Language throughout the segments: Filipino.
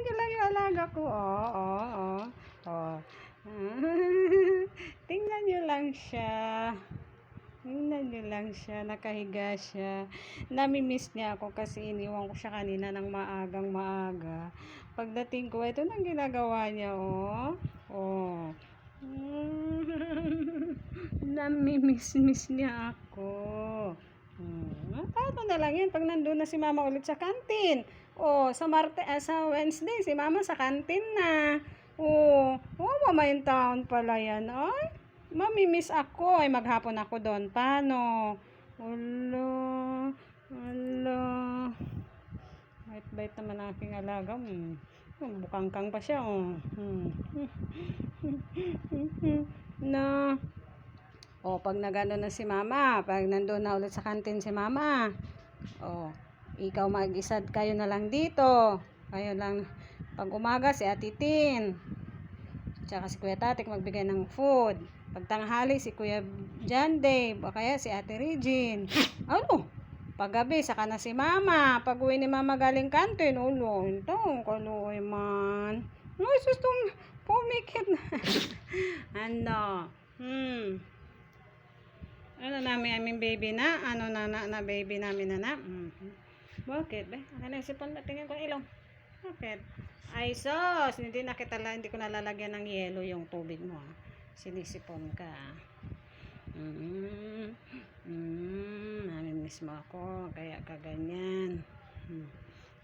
nyo lang yung alaga ko. Oh, oh, oh. oh. tingnan nyo lang siya. Tingnan nyo lang siya. Nakahiga siya. Namimiss niya ako kasi iniwan ko siya kanina ng maagang maaga. Pagdating ko, ito nang ginagawa niya, oh. Oh. Namimiss-miss niya ako. Hmm. Paano na lang yan pag nandun na si mama ulit sa kantin? Oh, sa Marte, ah, sa Wednesday, si mama sa kantin na. Oh, oh, mamayang taon pala yan. Ay, mamimiss ako. Ay, maghapon ako doon. Paano? Wala. Wala. Bait-bait naman aking alaga. Hmm. Hmm, Bukangkang pa siya. Oh. Hmm. O, pag nagano na si mama, pag nandun na ulit sa kantin si mama, o, ikaw mag-isa kayo na lang dito. Kayo lang, pag umaga si Atitin, tsaka si Kuya Tatik magbigay ng food. Pag tanghali si Kuya John Dave, o kaya si Ate Regine. Ano? Paggabi, saka na si Mama. Pag uwi ni Mama galing kantin, ulo, ito, kaluoy man. Ay, sustong, pumikit na. ano? Hmm. Namin aming baby na? Ano na na, na baby namin na na? Mhm. Bakit? Be? Ano yung sipon? Tingnan ko ilong. Bakit? Ay sos! Hindi na kita hindi ko nalalagyan ng yelo yung tubig mo. Sinisipon ka. Mm. Mm. Namimiss mo ako. Kaya ka ganyan. Hmm.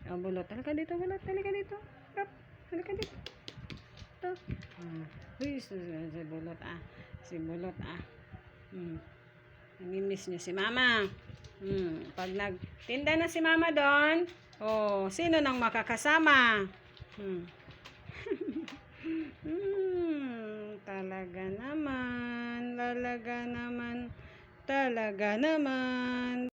Oh, bulot. Halika dito, bulot. Halika dito. Rap. Halika dito. Ito. Hmm. Uy, si bulot ah. Si bulot ah. Hmm. Namimiss niya si mama. Hmm. Pag nagtinda na si mama doon, oh, sino nang makakasama? Hmm. hmm. Talaga naman. Talaga naman. Talaga naman.